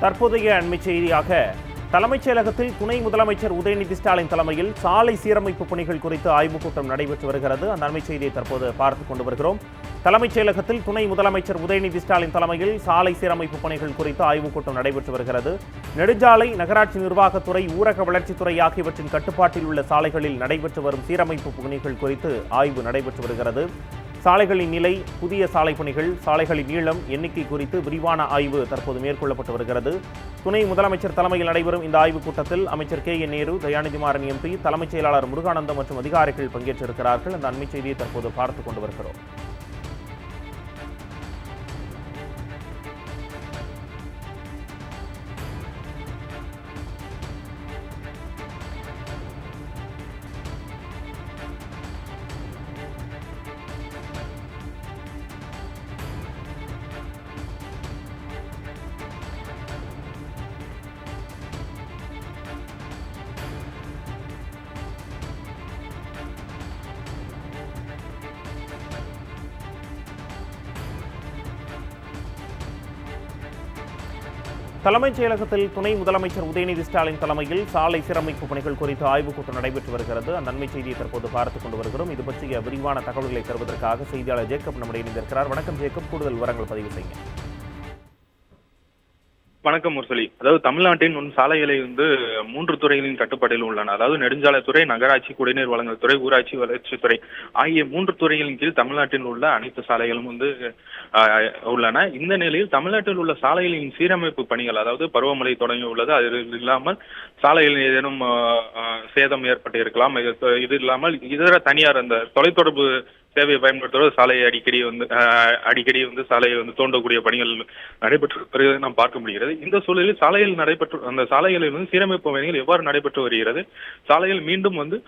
தற்போதைய அண்மை செய்தியாக தலைமைச் செயலகத்தில் துணை முதலமைச்சர் உதயநிதி ஸ்டாலின் தலைமையில் சாலை சீரமைப்பு பணிகள் குறித்து ஆய்வுக் கூட்டம் நடைபெற்று வருகிறது. அந்த அண்மை செய்தியை தற்போது பார்த்துக் கொண்டு வருகிறோம். தலைமைச் செயலகத்தில் துணை முதலமைச்சர் உதயநிதி ஸ்டாலின் தலைமையில் சாலை சீரமைப்பு பணிகள் குறித்து ஆய்வுக் கூட்டம் நடைபெற்று வருகிறது. நெடுஞ்சாலை நகராட்சி நிர்வாகத்துறை ஊரக வளர்ச்சித்துறை ஆகியவற்றின் கட்டுப்பாட்டில் உள்ள சாலைகளில் நடைபெற்று வரும் சீரமைப்பு பணிகள் குறித்து ஆய்வு நடைபெற்று வருகிறது. சாலைகளின் நிலை புதிய சாலை பணிகள் சாலைகளின் நீளம் எண்ணிக்கை குறித்து விரிவான ஆய்வு தற்போது மேற்கொள்ளப்பட்டு வருகிறது. துணை முதலமைச்சர் தலைமையில் நடைபெறும் இந்த ஆய்வுக் கூட்டத்தில் அமைச்சர் K. N. Nehru Dayanidhi Maran MP தலைமைச் செயலாளர் முருகானந்தம் மற்றும் அதிகாரிகள் பங்கேற்றிருக்கிறார்கள். அந்த அண்மை செய்தியை தற்போது பார்த்துக் கொண்டு வருகிறோம். தலைமைச் செயலகத்தில் துணை முதலமைச்சர் உதயநிதி ஸ்டாலின் தலைமையில் சாலை சீரமைப்பு பணிகள் குறித்து ஆய்வுக் கூட்டம் நடைபெற்று வருகிறது. அந்த நன்மை செய்தியை தற்போது பார்த்துக் கொண்டு வருகிறோம். இது பற்றிய விரிவான தகவல்களை தருவதற்காக செய்தியாளர் ஜேக்கப் நம்முடைய இணைந்திருக்கிறார். வணக்கம் ஜேக்கப். கூடுதல் விவரங்கள் பதிவு செய்யுங்க வணக்கம் முரசொலி. அதாவது தமிழ்நாட்டின் முன் சாலைகளை வந்து மூன்று துறைகளின் கட்டுப்பாட்டில் உள்ளன. அதாவது நெடுஞ்சாலைத்துறை நகராட்சி குடிநீர் வழங்கல் துறை ஊராட்சி வளர்ச்சித்துறை ஆகிய மூன்று துறைகளின் கீழ் தமிழ்நாட்டில் உள்ள அனைத்து சாலைகளும் வந்து ஆஹ், உள்ளன. இந்த நிலையில் தமிழ்நாட்டில் உள்ள சாலைகளின் சீரமைப்பு பணிகள் அதாவது பருவமழை தொடங்கி உள்ளது. அது இல்லாமல் சாலையில் ஏதேனும் சேதம் ஏற்பட்டு இருக்கலாம் இது இல்லாமல் இதர தனியார் அந்த தொலைத்தொடர்பு சேவையை பயன்படுத்துவது சாலையை அடிக்கடி வந்து அடிக்கடி வந்து சாலையை வந்து தோண்டக்கூடிய பணிகள் நடைபெற்று வருகிறது நாம் பார்க்க முடிகிறது. இந்த சூழலில் சாலையில் நடைபெற்று அந்த சாலைகளில் வந்து சீரமைப்பு பணிகள் எவ்வாறு நடைபெற்று வருகிறது? சாலையில் மீண்டும் வந்து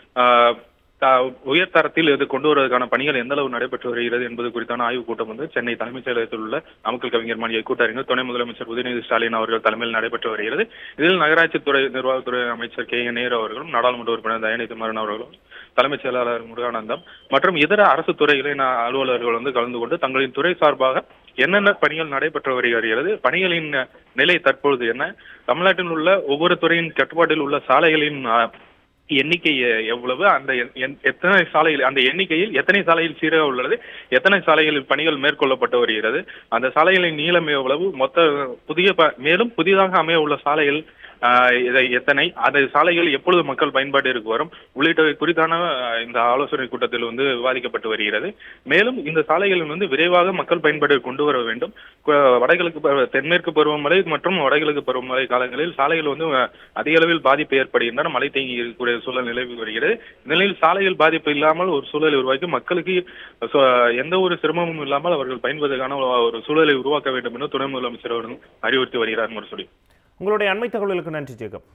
உயர்தரத்தில் உயர் தரத்தில் இது கொண்டு வருவதற்கான பணிகள் எந்த அளவு நடைபெற்று வருகிறது என்பது குறித்தான ஆய்வுக் கூட்டம் வந்து சென்னை தலைமைச் செயலகத்தில் உள்ள நாமக்கல் கவிஞர் மாளிகை கூட்டறிஞர் துணை முதலமைச்சர் உதயநிதி ஸ்டாலின் அவர்கள் தலைமையில் நடைபெற்று வருகிறது. இதில் நகராட்சித்துறை நிர்வாகத்துறை அமைச்சர் கே. என் நேரு அவர்களும் நாடாளுமன்ற உறுப்பினர் தயநிதிமாறன் அவர்களும் தலைமைச் செயலாளர் முருகானந்தம் மற்றும் இதர அரசு துறைகளின் அலுவலர்கள் வந்து கலந்து கொண்டு தங்களின் துறை சார்பாக என்னென்ன பணிகள் நடைபெற்று வருகிறது பணிகளின் நிலை தற்பொழுது என்ன தமிழ்நாட்டில் உள்ள ஒவ்வொரு துறையின் கட்டுப்பாட்டில் உள்ள சாலைகளின் எண்ணிக்கை எவ்வளவு? அந்த என்- எத்தனை சாலைகள் அந்த எண்ணிக்கையில் எத்தனை சாலையில் சீராக உள்ளது? எத்தனை சாலைகளில் பணிகள் மேற்கொள்ளப்பட்டு வருகிறது? அந்த சாலைகளின் நீளம் எவ்வளவு? மொத்த புதிய மேலும் புதிதாக அமைய உள்ள சாலைகள் இதை எத்தனை அந்த சாலைகள் எப்பொழுது மக்கள் பயன்பாட்டிற்கு வரும் உள்ளிட்டவை குறித்தான இந்த ஆலோசனை கூட்டத்தில் வந்து விவாதிக்கப்பட்டு வருகிறது. மேலும் இந்த சாலைகளில் வந்து விரைவாக மக்கள் பயன்பாட்டிற்கு கொண்டு வர வேண்டும். வடகிழக்கு தென்மேற்கு பருவமழை மற்றும் வடகிழக்கு பருவமழை காலங்களில் சாலைகள் வந்து அதிக அளவில் பாதிப்பு ஏற்படுகின்றன. மழை தேங்கி இருக்கக்கூடிய சூழல் நிலவி வருகிறது. நிலையில் சாலைகள் பாதிப்பு இல்லாமல் ஒரு சூழலை உருவாக்கி மக்களுக்கு எந்த ஒரு சிரமமும் இல்லாமல் அவர்கள் பயன்பதற்கான ஒரு சூழலை உருவாக்க வேண்டும் என்று துணை முதலமைச்சர் அவர்கள் அறிவுறுத்தி வருகிறார். முரசொலி. உங்களுடைய அண்மை தகவல்களுக்கு நன்றி ஜேகப்